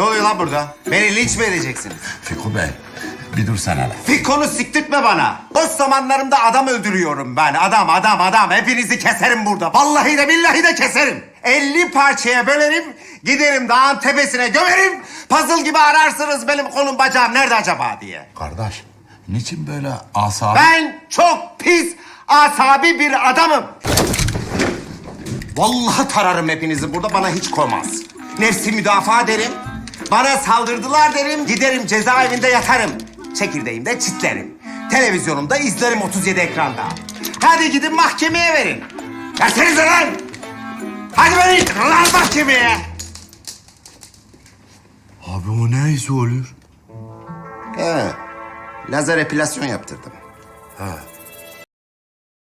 oluyor lan burada? Beni linç mi edeceksiniz? Fiko Bey, bir dur sen hele. Fikonu siktirtme bana. Boş zamanlarımda adam öldürüyorum ben. Adam, adam, adam. Hepinizi keserim burada. Vallahi de billahi de keserim. 50 parçaya bölerim. Giderim dağın tepesine gömerim. Puzzle gibi ararsınız benim kolum bacağım nerede acaba diye. Kardeş, niçin böyle asabi... Ben çok pis, asabi bir adamım. Vallahi tararım hepinizi. Burada bana hiç koymaz. Nefsi müdafaa derim. Bana saldırdılar derim. Giderim cezaevinde yatarım. Çekirdeğimde çitlerim. Televizyonumda izlerim 37 ekranda. Hadi gidin mahkemeye verin. Versenize lan! Hadi verin lan mahkemeye! Abi o neyse olur. He, lazer epilasyon yaptırdım. Ha,